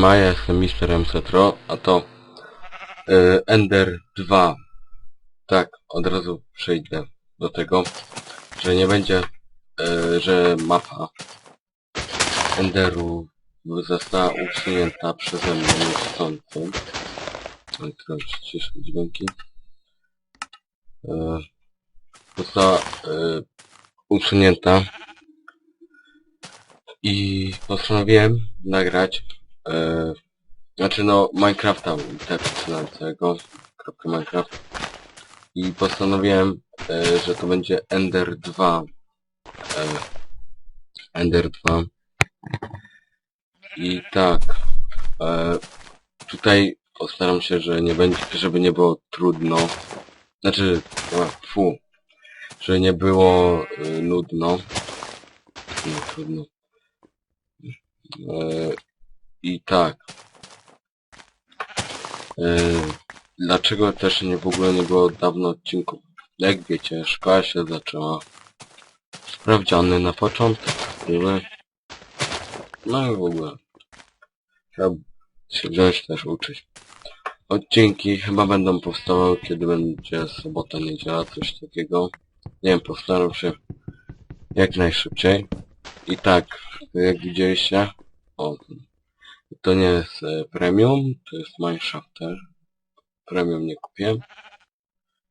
Siema, ja jestem Mr. MCTRO, a to y, Ender 2. Tak, od razu przejdę do tego, że nie będzie, y, że mapa Enderu została usunięta przeze mnie niechcący. Ale trochę przyciszę dźwięki. Y, została y, usunięta i postanowiłem nagrać e, znaczy no Minecrafta całego kropka Minecraft. I postanowiłem, e, że to będzie Ender 2 e, Ender 2 i tak e, tutaj postaram się, że nie będzie, żeby nie było trudno. Znaczy, no, fu. Że nie było e, nudno. Nie trudno. E, I tak. E, Dlaczego też nie w ogóle nie było dawno odcinków? Jak wiecie, szkoła się zaczęła. Sprawdziany na początek. Tyle. No i w ogóle. Trzeba się wziąć też uczyć. Odcinki chyba będą powstawały, kiedy będzie sobota, niedziela, coś takiego. Nie wiem, postaram się jak najszybciej. I tak, jak widzieliście, o, to nie jest e, premium, to jest Mineshafter. Premium nie kupię.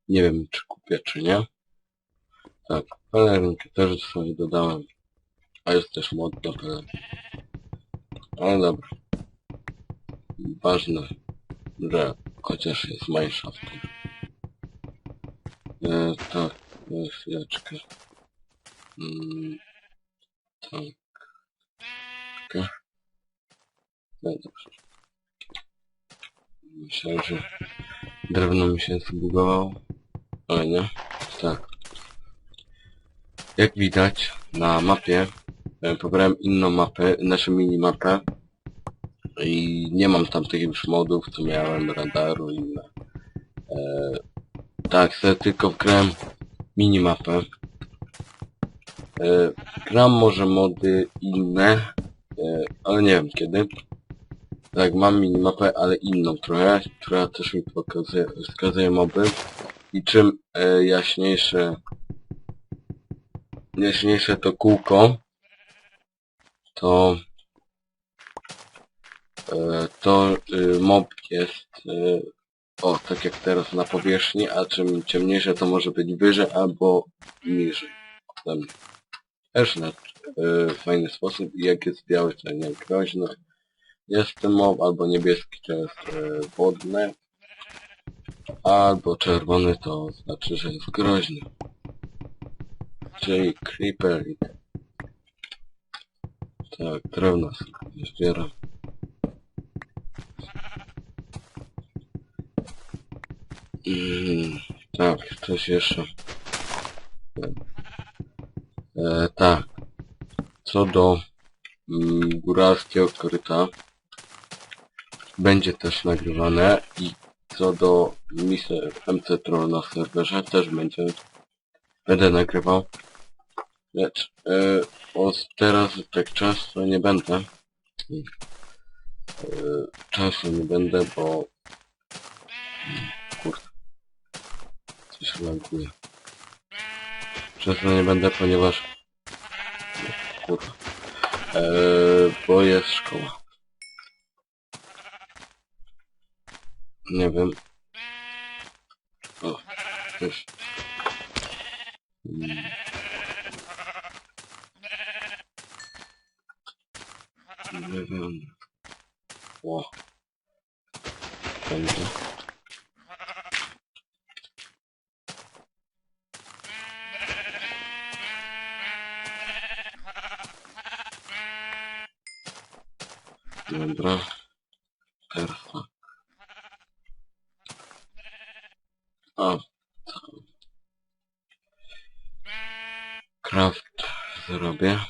Nie wiem, czy kupię, czy nie. Tak, pelerynkę też sobie dodałem. A jest też mod na pelerynkę. Ale dobra. Ważne, że chociaż jest Mineshafter. E, tak, chwileczkę. Mm, tak. Okay. No dobrze. Myślałem, że drewno mi się zbugowało, ale nie. Tak. Jak widać na mapie, e, pobrałem inną mapę, naszą minimapę i nie mam tam tych już modów, co miałem, radaru i inne. E, tak, sobie tylko wgrałem minimapę. E, gram może mody inne, e, ale nie wiem kiedy. Tak, mam minimapę, ale inną trochę, która też mi pokazuje, wskazuje moby. I czym e, jaśniejsze, jaśniejsze to kółko, to e, to y, mob jest y, o, tak jak teraz na powierzchni, a czym ciemniejsze to może być wyżej albo niżej. Też na y, fajny sposób i jak jest biały to nie groźny. Jest ten mob, albo niebieski to jest y, wodny. Albo czerwony to znaczy, że jest groźny. Czyli creeper. Tak, drewno sobie. Mm, tak, coś jeszcze. E, tak. Co do mm, góralskiego koryta będzie też nagrywane i co do Mr. MC Troll na serwerze też będzie będę nagrywał. Lecz e, od teraz tak często nie będę. E, często nie będę, bo kurde coś laguje. Często nie będę, ponieważ kurwa. Eee, bo jest szkoła. Nie wiem. O, już. Mm. Nie wiem. O. Będzie. Craft zrobię.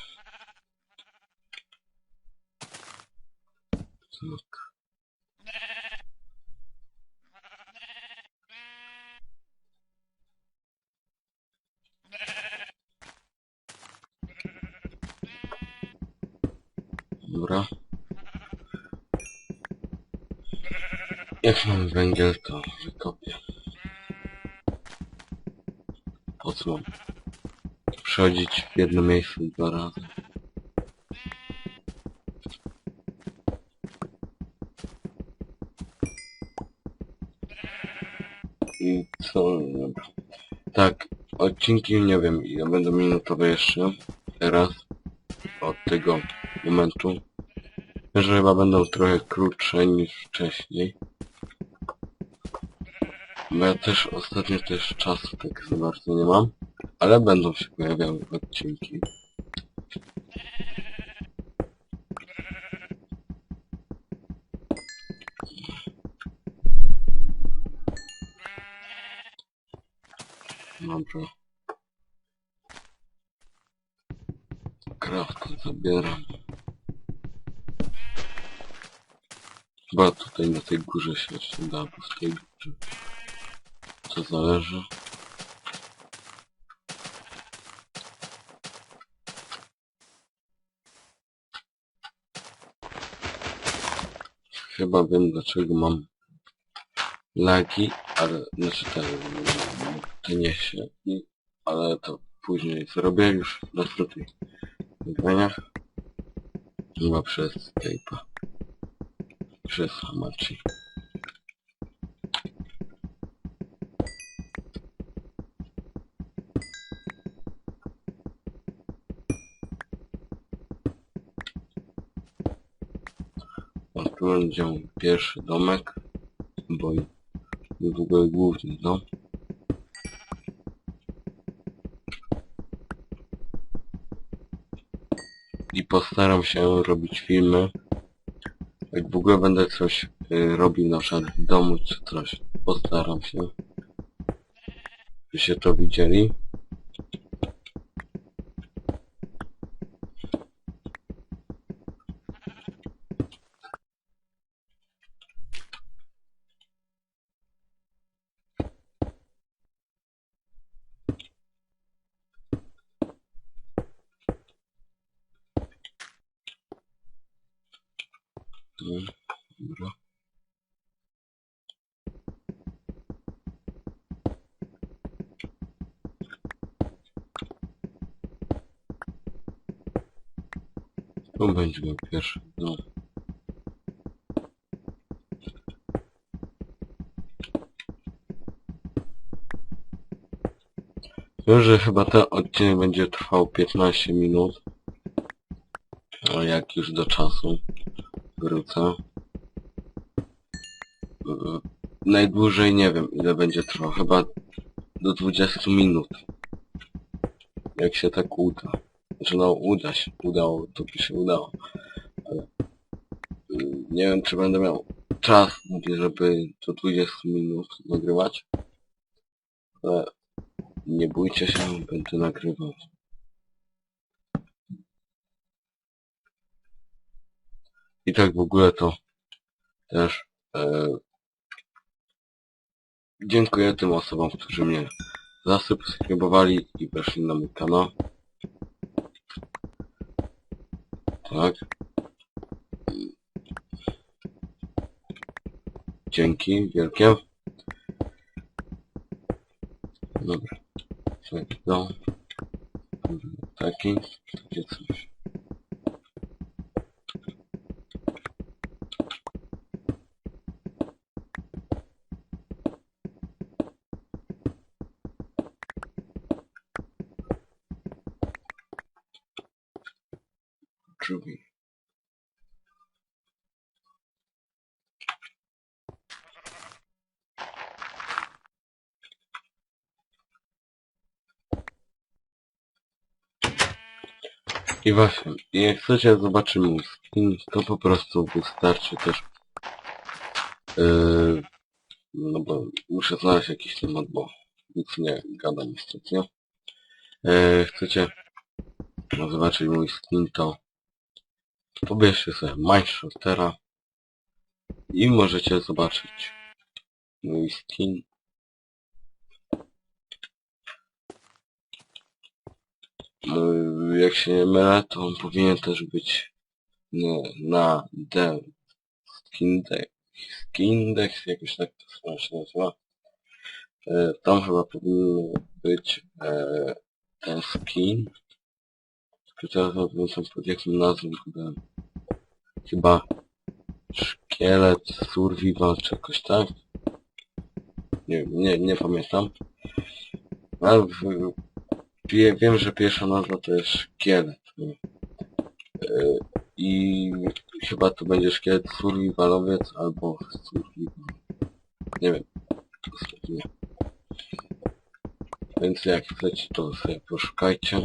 Tak. Dobra. Jak mam węgiel, to wykopię. Mam przychodzić w jedno miejsce dwa razy? I co? Tak, odcinki nie wiem ile będą minutowe jeszcze teraz od tego momentu. Że chyba będą trochę krótsze niż wcześniej. Ja też ostatnio też czasu tak za bardzo nie mam. Ale będą się pojawiały odcinki. Dobrze. Kraft zabieram. Chyba tutaj na tej górze się jeszcze da, górze to zależy. Chyba wiem dlaczego mam lagi, ale znaczy te, te nie się, ale to później zrobię już w następnych nagraniach. Chyba przez tape'a. Przez hamachi. Będzie pierwszy domek, bo i niedługo główny dom. I postaram się robić filmy. Jak w ogóle będę coś y, robił na przykład w domu czy coś, postaram się. Byście to widzieli. Dobra. Tu będzie pierwszy dom. Wiem, że chyba ten odcinek będzie trwał 15 minut. Jak już do czasu wrócę. Yy, Najdłużej nie wiem ile będzie trwał, chyba do 20 minut. Jak się tak uda. Znaczy no uda się, udało, to by się udało. Ale yy, nie wiem czy będę miał czas, żeby do 20 minut nagrywać. Ale nie bójcie się, będę nagrywał. I tak w ogóle to też e, dziękuję tym osobom, którzy mnie zasubskrybowali i weszli na mój kanał. Tak. Dzięki wielkie. Dobra. Tak, no. Taki, takie coś. I właśnie, jak chcecie zobaczyć mój skin, to po prostu wystarczy też yy, no bo muszę znaleźć jakiś temat, bo nic nie gadam ostatnio. Yy, chcecie no, zobaczyć mój skin, to pobierzcie sobie Mineshotera i możecie zobaczyć mój skin. Jak się nie mylę, to on powinien też być na, D Skin Day Skindex, jakoś tak to się nazywa. E, tam chyba powinien być e, ten skin. Tylko teraz pod jakim nazwą go. Chyba szkielet, survival czy jakoś tak. Nie, nie, nie pamiętam. Ale w, wie, wiem, że pierwsza nazwa to jest szkielet. E, I chyba to będzie szkielet survivalowiec albo survival. Nie wiem. Więc jak chcecie to sobie poszukajcie.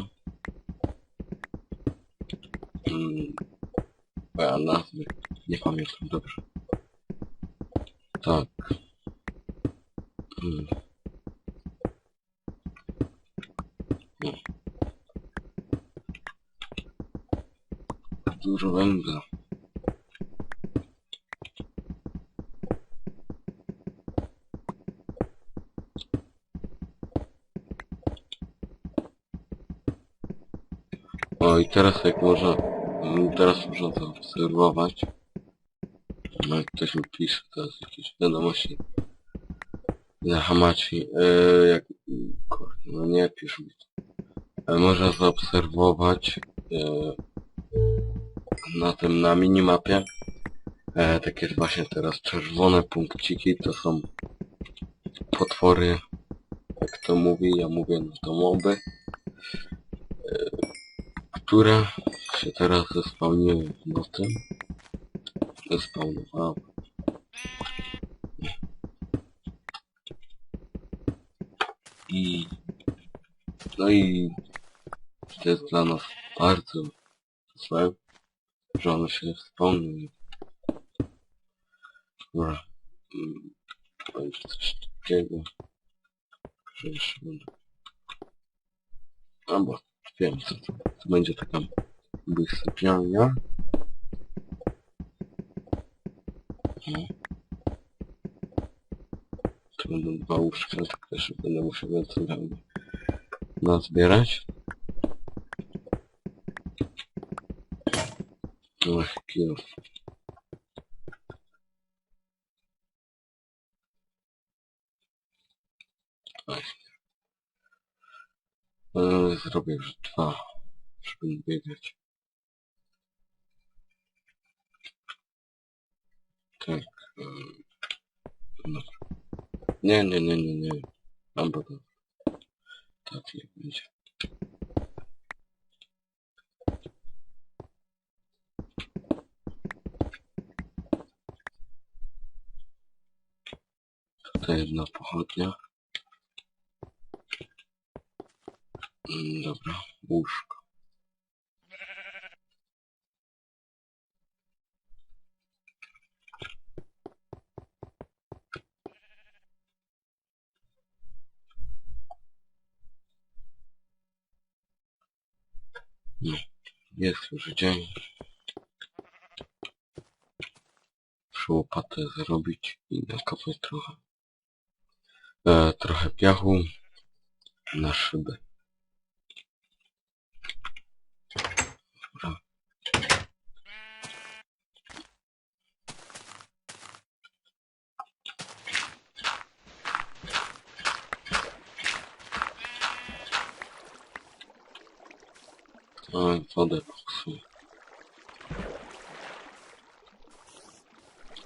Mm, ja nazwy nie pamiętam dobrze. Tak. Mm. No. Dużo węgla. O i teraz jak można, teraz można to obserwować. No i ktoś mi pisze teraz jakieś wiadomości. Na Hamachi, e, jak, kurde, no nie pisz mi. E, można zaobserwować e, na tym, na minimapie. E, takie właśnie teraz czerwone punkciki to są potwory, jak to mówi, ja mówię, no to moby które się teraz zespałniły w nocy. Zespałnowały. I no i to jest dla nas bardzo złe, że one się spełniły. Dobra. Mm, Będzie coś takiego, będę. Albo wiem co to. To będzie taka No. Tu będą dwa łóżka, też będę musiał więcej nazbierać. Ach. Ach. E, Zrobię już dwa, żeby biegać. Tak. e, No. Nie, nie, nie, nie, nie. Mam to. Tak, nie będzie. Tutaj jedna pochodnia. Mm, Dobra, łóżko. No, jest już dzień. Muszę łopatę zrobić i nakopać trochę. E, trochę piachu na szybę. Dobra. Wodę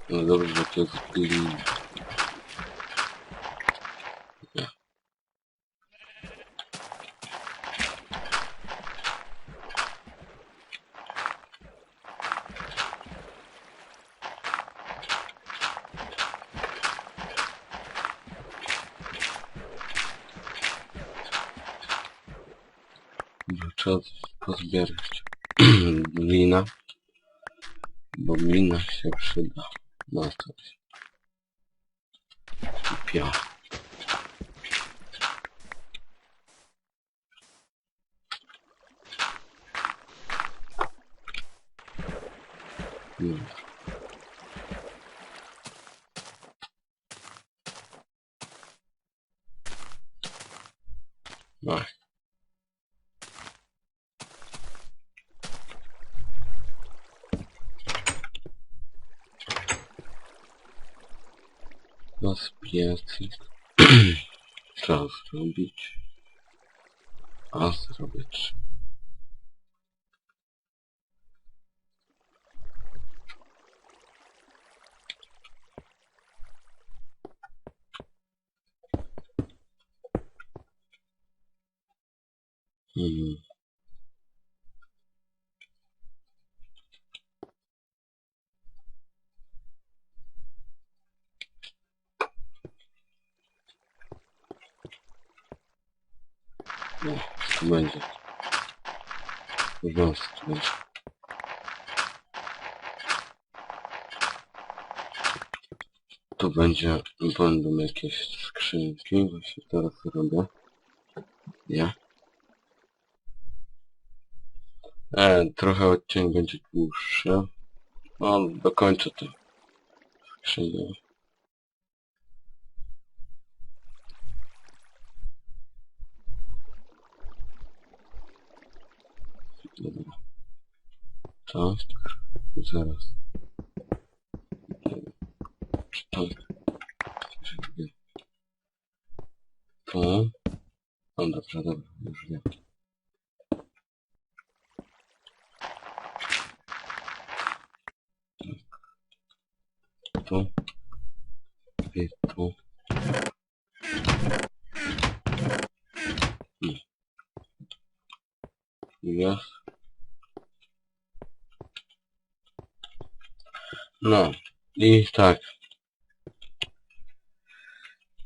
No dobrze, to jest glin. Trzeba glina, bo glina się przyda na coś. I piach. Piecyk. Trzeba zrobić. A zrobię trzy. Hmm. No, tu będzie. Wiem, co tu będzie. Będą jakieś skrzynki, właśnie teraz robię. Nie? E, trochę odcinek będzie dłuższy. No, dokończę to. Skrzynię. Tak. Zaraz. Tak? Tu. No dobrze, dobra, już wiem. Tu. I tu. Hmm. Jest. No. I tak.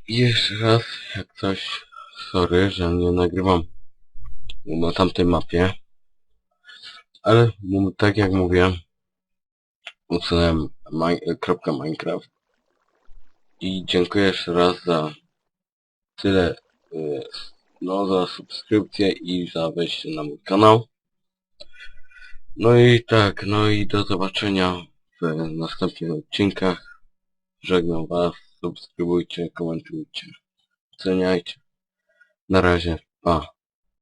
Jeszcze raz, jak coś, sorry, że nie nagrywam na tamtej mapie. Ale tak jak mówiłem, usunąłem kropkę Minecraft. I dziękuję jeszcze raz za tyle, y, no za subskrypcję i za wejście na mój kanał. No i tak, no i do zobaczenia w następnych odcinkach. Żegnam was, subskrybujcie, komentujcie, oceniajcie. Na razie, pa.